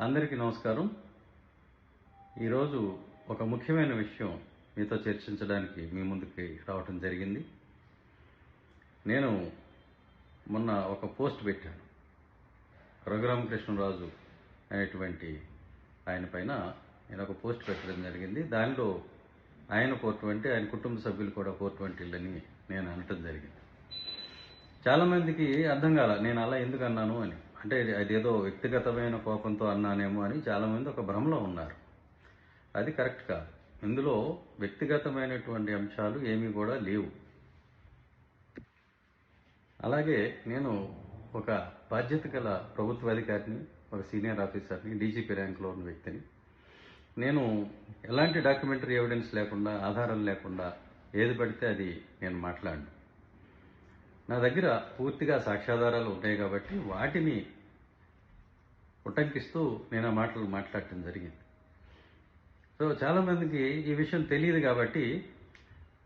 అందరికీ నమస్కారం. ఈరోజు ఒక ముఖ్యమైన విషయం మీతో చర్చించడానికి మీ ముందుకి రావటం జరిగింది. నేను మొన్న ఒక పోస్ట్ పెట్టాను. రఘురామకృష్ణరాజు అనేటువంటి ఆయన పైన నేను ఒక పోస్ట్ పెట్టడం జరిగింది. దానిలో ఆయన ఫోర్ ఆయన కుటుంబ సభ్యులు కూడా ఫోర్ ట్వంటీలని నేను అనటం జరిగింది. చాలామందికి అర్థం కాల నేను అలా ఎందుకు అన్నాను అని. అంటే అదేదో వ్యక్తిగతమైన కోపంతో అన్నానేమో అని చాలామంది ఒక భ్రమలో ఉన్నారు. అది కరెక్ట్ కాదు. ఇందులో వ్యక్తిగతమైనటువంటి అంశాలు ఏమీ కూడా లేవు. అలాగే నేను ఒక బాధ్యత గల ప్రభుత్వ అధికారిని ఒక సీనియర్ ఆఫీసర్ని డీజీపీ ర్యాంక్లో ఉన్న వ్యక్తిని. నేను ఎలాంటి డాక్యుమెంటరీ ఎవిడెన్స్ లేకుండా ఆధారం లేకుండా ఏది పడితే అది నేను మాట్లాడను. నా దగ్గర పూర్తిగా సాక్ష్యాధారాలు ఉంటాయి కాబట్టి వాటిని ఉటంకిస్తూ నేను ఆ మాటలు మాట్లాడటం జరిగింది. సో చాలా మందికి ఈ విషయం తెలియదు కాబట్టి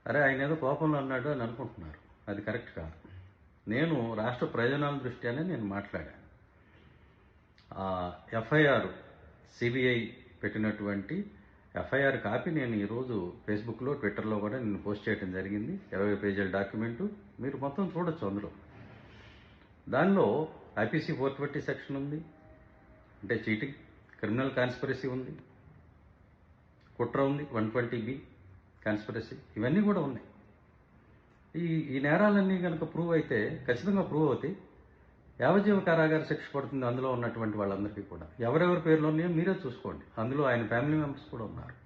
అరే ఆయన ఏదో కోపంలో అన్నాడు అని అనుకుంటున్నారు. అది కరెక్ట్ కాదు. నేను రాష్ట్ర ప్రయోజనాల దృష్ట్యానే నేను మాట్లాడాను. ఆ ఎఫ్ఐఆర్ సిబిఐ పెట్టినటువంటి ఎఫ్ఐఆర్ కాపీ నేను ఈరోజు ఫేస్బుక్లో ట్విట్టర్లో కూడా నేను పోస్ట్ చేయడం జరిగింది. ఇరవై పేజీల డాక్యుమెంటు. మీరు మొత్తం చూడొచ్చు అందులో. దానిలో ఐపీసీ ఫోర్ ట్వంటీ సెక్షన్ ఉంది. అంటే చీటింగ్ క్రిమినల్ కాన్స్పిరసీ ఉంది. కుట్ర ఉంది వన్ ట్వంటీ బి కాన్స్పిరసీ. ఇవన్నీ కూడా ఉన్నాయి. ఈ ఈ నేరాలన్నీ కనుక ప్రూవ్ అయితే ఖచ్చితంగా ప్రూవ్ అవుతాయి. యావజీవ కారాగార శిక్ష పడుతుంది అందులో ఉన్నటువంటి వాళ్ళందరికీ కూడా. ఎవరెవరి పేర్లు ఉన్నాయో మీరే చూసుకోండి. అందులో ఆయన ఫ్యామిలీ మెంబర్స్ కూడా ఉన్నారు.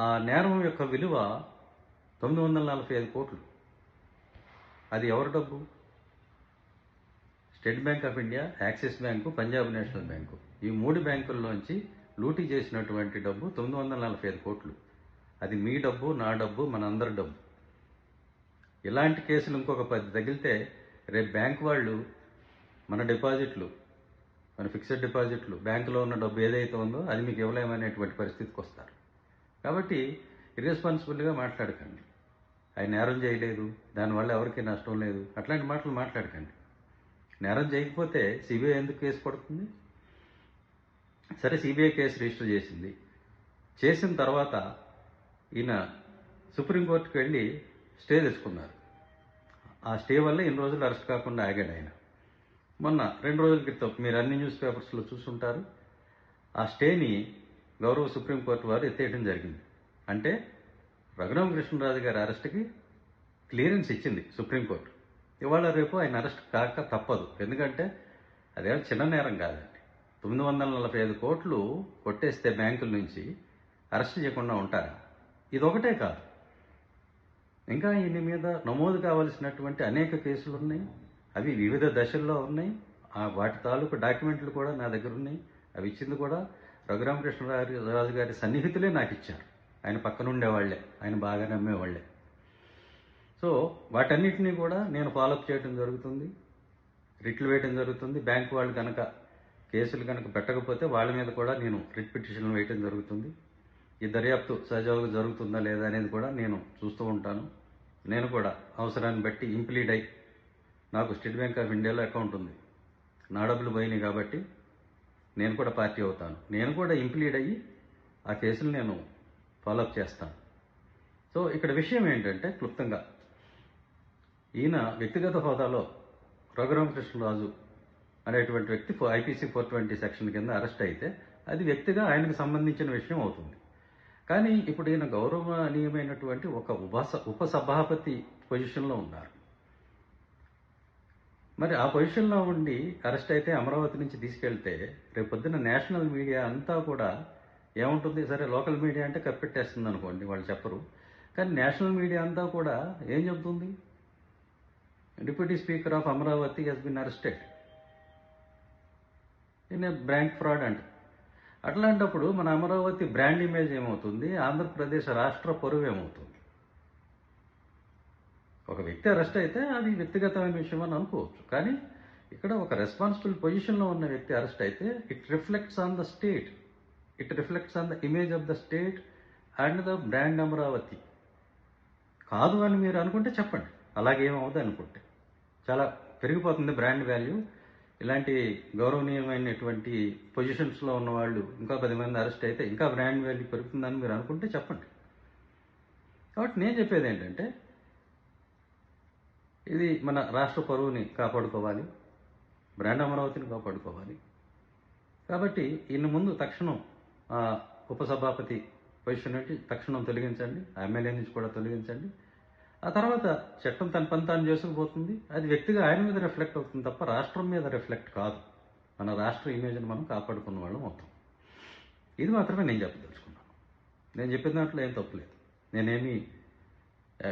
ఆ నేరం యొక్క విలువ తొమ్మిది వందల నలభై ఐదు కోట్లు. అది ఎవరి డబ్బు? State Bank of India Axis Bank Punjab National Bank. ఈ మూడు బ్యాంకుల్లోంచి లూటీ చేసినటువంటి డబ్బు తొమ్మిది వందల నలభై ఐదు కోట్లు. అది మీ డబ్బు నా డబ్బు మనందరి డబ్బు. ఇలాంటి కేసులు ఇంకొక పది తగిలితే రేపు బ్యాంక్ వాళ్ళు మన డిపాజిట్లు మన ఫిక్స్డ్ డిపాజిట్లు బ్యాంకులో ఉన్న డబ్బు ఏదైతే ఉందో అది మీకు ఇవ్వలేమనేటువంటి పరిస్థితికి వస్తారు. కాబట్టి ఇర్రెస్పాన్సిబుల్గా మాట్లాడకండి. ఆయన నేరం చేయలేదు దానివల్ల ఎవరికి నష్టం లేదు అట్లాంటి మాటలు మాట్లాడకండి. నేరం చేయకపోతే సిబిఐ ఎందుకు కేసు పడుతుంది? సరే సిబిఐ కేసు రిజిస్టర్ చేసింది. చేసిన తర్వాత ఈయన సుప్రీంకోర్టుకు వెళ్ళి స్టే తెచ్చుకున్నారు ఆ స్టే వల్ల ఇన్ని రోజులు అరెస్ట్ కాకుండా ఆగాడు ఆయన. మొన్న రెండు రోజుల క్రితం మీరు అన్ని న్యూస్ పేపర్స్లో చూసుంటారు. ఆ స్టేని గౌరవ సుప్రీంకోర్టు వారు ఎత్తేయడం జరిగింది. అంటే రఘురామ కృష్ణరాజు గారి అరెస్ట్కి క్లియరెన్స్ ఇచ్చింది సుప్రీంకోర్టు ఇవాళ రేపు ఆయన అరెస్ట్ కాక తప్పదు. ఎందుకంటే అదేం చిన్న నేరం కాదండి. తొమ్మిది వందల నలభై ఐదు కోట్లు కొట్టేస్తే బ్యాంకుల నుంచి అరెస్ట్ చేయకుండా ఉంటారా? ఇది ఒకటే కాదు. ఇంకా ఈయన మీద నమోదు కావలసినటువంటి అనేక కేసులు ఉన్నాయి. అవి వివిధ దశల్లో ఉన్నాయి. ఆ వాటి తాలూకు డాక్యుమెంట్లు కూడా నా దగ్గర ఉన్నాయి. అవి ఇచ్చింది కూడా రఘురామకృష్ణరాజు రాజు గారి సన్నిహితులే నాకు ఇచ్చారు. ఆయన పక్కన ఉండేవాళ్ళే ఆయన బాగా నమ్మేవాళ్ళే సో వాటన్నిటినీ కూడా నేను ఫాలోఅప్ చేయడం జరుగుతుంది. రిట్లు వేయడం జరుగుతుంది. బ్యాంకు వాళ్ళు కనుక కేసులు కనుక పెట్టకపోతే వాళ్ళ మీద కూడా నేను రిట్ పిటిషన్లు వేయడం జరుగుతుంది. ఈ దర్యాప్తు సజావుగా జరుగుతుందా లేదా అనేది కూడా నేను చూస్తూ ఉంటాను. నేను కూడా అవసరాన్ని బట్టి ఇంప్లీడ్ అయి నాకు స్టేట్ బ్యాంక్ ఆఫ్ ఇండియాలో అకౌంట్ ఉంది. నా డబ్బులు పోయినాయి కాబట్టి నేను కూడా పార్టీ అవుతాను. నేను కూడా ఇంప్లీడ్ అయ్యి ఆ కేసులు నేను ఫాలోఅప్ చేస్తాను. సో ఇక్కడ విషయం ఏంటంటే క్లుప్తంగా ఈయన వ్యక్తిగత హోదాలో రఘురామకృష్ణరాజు అనేటువంటి వ్యక్తి ఐపీసీ ఫోర్ ట్వంటీ సెక్షన్ కింద అరెస్ట్ అయితే అది వ్యక్తిగా ఆయనకు సంబంధించిన విషయం అవుతుంది. కానీ ఇప్పుడు ఈయన గౌరవనీయమైనటువంటి ఒక ఉపస ఉపసభాపతి పొజిషన్లో ఉన్నారు. మరి ఆ పొజిషన్లో ఉండి అరెస్ట్ అయితే అమరావతి నుంచి తీసుకెళ్తే రేపు పొద్దున్న నేషనల్ మీడియా అంతా కూడా ఏముంటుంది? సరే లోకల్ మీడియా అంటే కప్పెట్టేస్తుంది అనుకోండి వాళ్ళు చెప్పరు. కానీ నేషనల్ మీడియా అంతా కూడా ఏం చెబుతుంది? Deputy speaker of Amaravati has been arrested. In bank fraud అంట అట్లాంటప్పుడు మన అమరావతి బ్రాండ్ ఇమేజ్ ఏమవుతుంది? ఆంధ్రప్రదేశ్ రాష్ట్ర పరువు ఏమవుతుంది? ఒక వ్యక్తి అరెస్ట్ అయితే అది వ్యక్తిగతమైన విషయం అని అనుకోవచ్చు. కానీ ఇక్కడ ఒక రెస్పాన్సిబుల్ పొజిషన్లో ఉన్న వ్యక్తి అరెస్ట్ అయితే it reflects on the state it reflects on the image of the state and the brand Amaravati కాదు అని మీరు అనుకుంటే చెప్పండి. అలాగే ఏమవుతుంది అనుకుంటే. చాలా పెరిగిపోతుంది బ్రాండ్ వాల్యూ ఇలాంటి గౌరవనీయమైనటువంటి పొజిషన్స్లో ఉన్న వాళ్ళు ఇంకా పది మంది అరెస్ట్ అయితే ఇంకా బ్రాండ్ వాల్యూ పెరుగుతుందని మీరు అనుకుంటే చెప్పండి. కాబట్టి నేను చెప్పేది ఏంటంటే ఇది మన రాష్ట్ర పరువుని కాపాడుకోవాలి బ్రాండ్ అమరావతిని కాపాడుకోవాలి. కాబట్టి ఇన్ని ముందు తక్షణం ఆ ఉపసభాపతి పొజిషన్ నుండి తక్షణం తొలగించండి ఎమ్మెల్యే నుంచి కూడా తొలగించండి. ఆ తర్వాత చట్టం తన పని తాను చేసుకుపోతుంది. అది వ్యక్తిగా ఆయన మీద రిఫ్లెక్ట్ అవుతుంది తప్ప రాష్ట్రం మీద రిఫ్లెక్ట్ కాదు. మన రాష్ట్ర ఇమేజ్ని మనం కాపాడుకున్న వాళ్ళం మొత్తం ఇది మాత్రమే నేను చెప్పదలుచుకున్నాను. నేను చెప్పిన దాంట్లో ఏం తప్పులేదు నేనేమి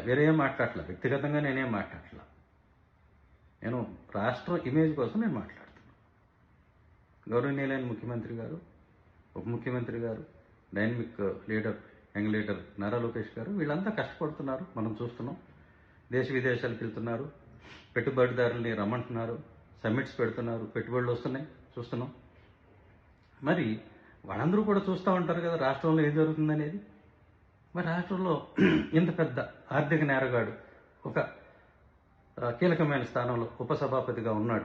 వేరే ఏం మాట్లాడలే. వ్యక్తిగతంగా నేనేం మాట్లాడలే. నేను రాష్ట్ర ఇమేజ్ కోసం నేను మాట్లాడుతున్నాను గౌరవనీయులైన ముఖ్యమంత్రి గారు ఉప ముఖ్యమంత్రి గారు dynamic leader young leader Nara Lokesh గారు వీళ్ళంతా కష్టపడుతున్నారు. మనం చూస్తున్నాం. దేశ విదేశాలకు వెళ్తున్నారు. పెట్టుబడిదారుల్ని రమ్మంటున్నారు. సమ్మిట్స్ పెడుతున్నారు. పెట్టుబడులు వస్తున్నాయి. చూస్తున్నాం. మరి వాళ్ళందరూ కూడా చూస్తూ ఉంటారు కదా రాష్ట్రంలో ఏం జరుగుతుందనేది. మరి రాష్ట్రంలో ఇంత పెద్ద ఆర్థిక నేరగాడు ఒక కీలకమైన స్థానంలో ఉపసభాపతిగా ఉన్నాడు.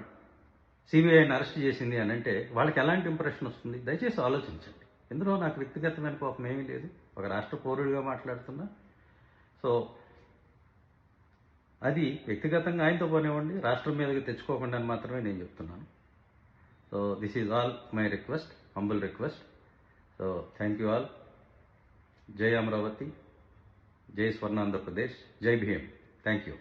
సిబిఐని అరెస్ట్ చేసింది అని అంటే వాళ్ళకి ఎలాంటి ఇంప్రెషన్ వస్తుంది? దయచేసి ఆలోచించండి. ఇందులో నాకు వ్యక్తిగతమైన కోపం ఏమీ లేదు. ఒక రాష్ట్ర పౌరుడిగా మాట్లాడుతున్నా. సో అది వ్యక్తిగతంగా ఆయనతో పోనివ్వండి రాష్ట్రం మీదకి తెచ్చుకోకుండా అని మాత్రమే నేను చెప్తున్నాను. So this is all my request humble request so thank you all జై అమరావతి జై స్వర్ణ ఆంధ్రప్రదేశ్ జై భీమ్. Thank you